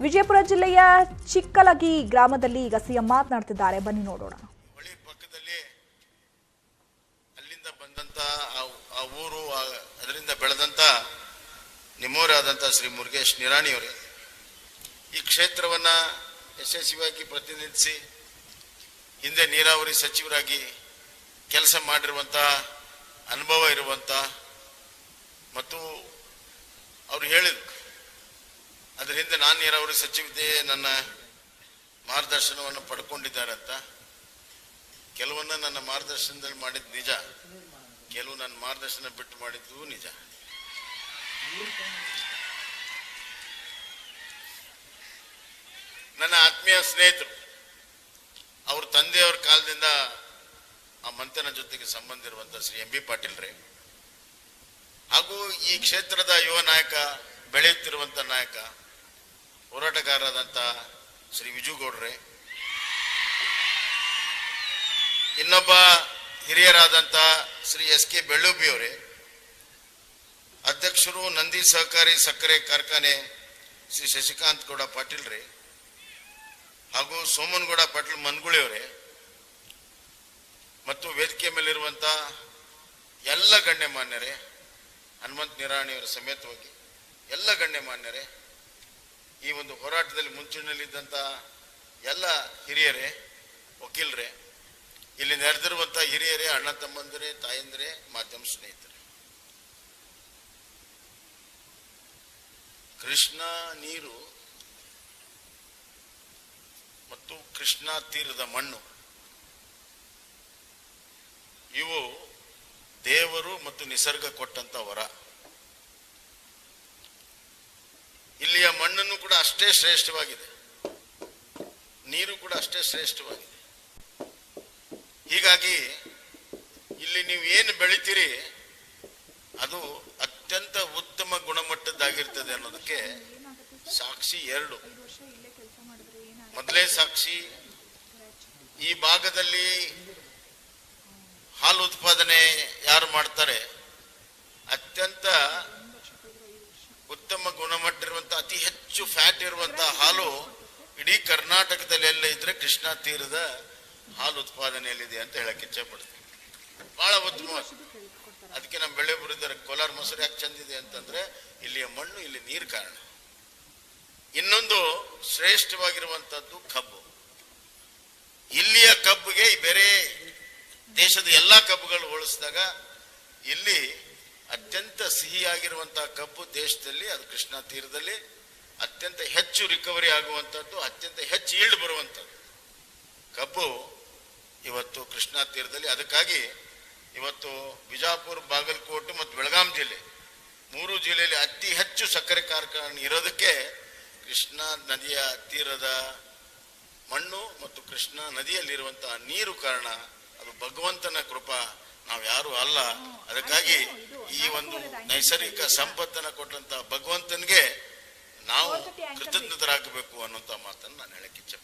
ವಿಜಯಪುರ ಜಿಲ್ಲೆಯ ಚಿಕ್ಕಲಗಿ ಗ್ರಾಮದಲ್ಲಿ ಈಗ ಸಿಎಂ ಮಾತನಾಡ್ತಿದ್ದಾರೆ. ಬನ್ನಿ ನೋಡೋಣ. ಹೊಳಿ ಪಕ್ಕದಲ್ಲಿ ಅಲ್ಲಿಂದ ಬಂದಂತ ಆ- ಊರು ಅದರಿಂದ ಬೆಳೆದಂತ ನಿಮ್ಮವರೇ ಆದಂತ ಶ್ರೀ ಮುರುಗೇಶ್ ನಿರಾಣಿಯವರೇ ಈ ಕ್ಷೇತ್ರವನ್ನ ಯಶಸ್ವಿಯಾಗಿ ಪ್ರತಿನಿಧಿಸಿ, ಹಿಂದೆ ನೀರಾವರಿ ಸಚಿವರಾಗಿ ಕೆಲಸ ಮಾಡಿರುವಂತ, ಅನುಭವ ಇರುವಂತ, ಮತ್ತು ಅವರು ಹೇಳಿದ್ರು ಅದ್ರ ಹಿಂದೆ ನಾನು ನೀರಾವರಿ ಸಚಿವತೆ ನನ್ನ ಮಾರ್ಗದರ್ಶನವನ್ನು ಪಡ್ಕೊಂಡಿದ್ದಾರೆ ಅಂತ. ಕೆಲವನ್ನ ನನ್ನ ಮಾರ್ಗದರ್ಶನದಲ್ಲಿ ಮಾಡಿದ್ದು ನಿಜ. ಕೆಲವು ನನ್ನ ಮಾರ್ಗದರ್ಶನ ಬಿಟ್ಟು ಮಾಡಿದ್ದು ನಿಜ. ನನ್ನ ಆತ್ಮೀಯ ಸ್ನೇಹಿತರು, ಅವ್ರ ತಂದೆಯವ್ರ ಕಾಲದಿಂದ ಆ ಮಂತನ ಜೊತೆಗೆ ಸಂಬಂಧ ಇರುವಂತ ಶ್ರೀ ಎಂ ಬಿ ಪಾಟೀಲ್ರೇ ಹಾಗೂ ಈ ಕ್ಷೇತ್ರದ ಯುವ ನಾಯಕ, ಬೆಳೆಯುತ್ತಿರುವಂತ ನಾಯಕ ಹೋರಾಟಗಾರರಾದಂಥ ಶ್ರೀ ವಿಜುಗೌಡ್ರೆ, ಇನ್ನೊಬ್ಬ ಹಿರಿಯರಾದಂಥ ಶ್ರೀ ಎಸ್ ಕೆ ಬೆಳ್ಳುಬ್ಬಿ ಅವರೇ ಅಧ್ಯಕ್ಷರು ನಂದಿ ಸಹಕಾರಿ ಸಕ್ಕರೆ ಕಾರ್ಖಾನೆ ಶ್ರೀ ಶಶಿಕಾಂತ್ ಗೌಡ ಪಾಟೀಲ್ ರೇ ಹಾಗೂ ಸೋಮನಗೌಡ ಪಾಟೀಲ್ ಮನ್ಗುಳಿಯವರೇ, ಮತ್ತು ವೇದಿಕೆ ಮೇಲಿರುವಂಥ ಎಲ್ಲ ಗಣ್ಯಮಾನ್ಯರೇ, ಹನುಮಂತ್ ನಿರಾಣಿಯವರ ಸಮೇತವಾಗಿ ಎಲ್ಲ ಗಣ್ಯಮಾನ್ಯರೇ ಈ ಒಂದು ಹೋರಾಟದಲ್ಲಿ ಮುಂಚೂಣಿಯಲ್ಲಿದ್ದಂಥ ಎಲ್ಲ ಹಿರಿಯರೇ, ವಕೀಲರೇ, ಇಲ್ಲಿ ನೆರೆದಿರುವಂಥ ಹಿರಿಯರೇ, ಅಣ್ಣ ತಮ್ಮಂದಿರೇ, ತಾಯಂದಿರೇ, ಮಾಧ್ಯಮ ಸ್ನೇಹಿತರೆ. ಕೃಷ್ಣ ನೀರು ಮತ್ತು ಕೃಷ್ಣ ತೀರದ ಮಣ್ಣು, ಇವು ದೇವರು ಮತ್ತು ನಿಸರ್ಗ ಕೊಟ್ಟಂತ ವರ. ಇಲ್ಲಿಯ ಮಣ್ಣನ್ನು ಕೂಡ ಅಷ್ಟೇ ಶ್ರೇಷ್ಠವಾಗಿದೆ. ನೀರು ಕೂಡ ಅಷ್ಟೇ ಶ್ರೇಷ್ಠವಾಗಿದೆ. ಹೀಗಾಗಿ ಇಲ್ಲಿ ನೀವು ಏನು ಬೆಳಿತೀರಿ, ಅದು ಅತ್ಯಂತ ಉತ್ತಮ ಗುಣಮಟ್ಟದ್ದಾಗಿರ್ತದೆ ಅನ್ನೋದಕ್ಕೆ ಸಾಕ್ಷಿ ಎರಡು. ಮೊದಲೇ ಸಾಕ್ಷಿ, ಈ ಭಾಗದಲ್ಲಿ ಹಾಲು ಉತ್ಪಾದನೆ ಯಾರು ಮಾಡ್ತಾರೆ, ಅತ್ಯಂತ ಉತ್ತಮ ಗುಣಮಟ್ಟ ಹೆಚ್ಚು ಫ್ಯಾಟ್ ಇರುವಂತ ಹಾಲು ಇಡೀ ಕರ್ನಾಟಕದಲ್ಲಿ ಎಲ್ಲ ಇದ್ರೆ ಕೃಷ್ಣಾ ತೀರದ ಹಾಲು ಉತ್ಪಾದನೆಯಲ್ಲಿದೆ ಅಂತ ಹೇಳಕ್ಕೆ ಇಚ್ಛೆ ಪಡ್ತೀನಿ. ಬಹಳ ಉತ್ತಮ. ಅದಕ್ಕೆ ನಮ್ಮ ಬೆಳೆ ಬರಿದ್ರೆ ಕೋಲಾರ ಮೊಸರು ಯಾಕೆ ಚಂದಿದೆ ಅಂತಂದ್ರೆ ಇಲ್ಲಿಯ ಮಣ್ಣು, ಇಲ್ಲಿ ನೀರು ಕಾರಣ. ಇನ್ನೊಂದು ಶ್ರೇಷ್ಠವಾಗಿರುವಂತದ್ದು ಕಬ್ಬು. ಇಲ್ಲಿಯ ಕಬ್ಬಿಗೆ ಬೇರೆ ದೇಶದ ಎಲ್ಲಾ ಕಬ್ಬುಗಳು ಹೋಲಿಸಿದಾಗ ಇಲ್ಲಿ ಅತ್ಯಂತ ಸಿಹಿಯಾಗಿರುವಂತಹ ಕಬ್ಬು ದೇಶದಲ್ಲಿ, ಅದು ಕೃಷ್ಣಾ ತೀರದಲ್ಲಿ ಅತ್ಯಂತ ಹೆಚ್ಚು ರಿಕವರಿ ಆಗುವಂಥದ್ದು ಅತ್ಯಂತ ಹೆಚ್ಚು ಈಲ್ಡ್ ಬರುವಂಥದ್ದು ಕಬ್ಬು ಇವತ್ತು ಕೃಷ್ಣಾ ತೀರದಲ್ಲಿ ಅದಕ್ಕಾಗಿ ಇವತ್ತು ಬಿಜಾಪುರ ಬಾಗಲಕೋಟೆ ಮತ್ತು ಬೆಳಗಾಂ ಜಿಲ್ಲೆ ಮೂರು ಜಿಲ್ಲೆಯಲ್ಲಿ ಅತಿ ಹೆಚ್ಚು ಸಕ್ಕರೆ ಕಾರ್ಖಾನೆ ಇರೋದಕ್ಕೆ ಕೃಷ್ಣಾ ನದಿಯ ತೀರದ ಮಣ್ಣು ಮತ್ತು ಕೃಷ್ಣಾ ನದಿಯಲ್ಲಿರುವಂತಹ ನೀರು ಕಾರಣ ಅದು ಭಗವಂತನ ಕೃಪಾ ನಾವು ಯಾರು ಅಲ್ಲ. ಅದಕ್ಕಾಗಿ ಈ ಒಂದು ನೈಸರ್ಗಿಕ ಸಂಪತ್ತನ್ನು ಕೊಟ್ಟಂತ ಭಗವಂತನಿಗೆ ನಾವು ಕೃತಜ್ಞತರಾಗಬೇಕು ಅನ್ನುವಂತ ಮಾತನ್ನು ನಾನು ಹೇಳಕ್ಕೆ ಇಚ್ಛೆ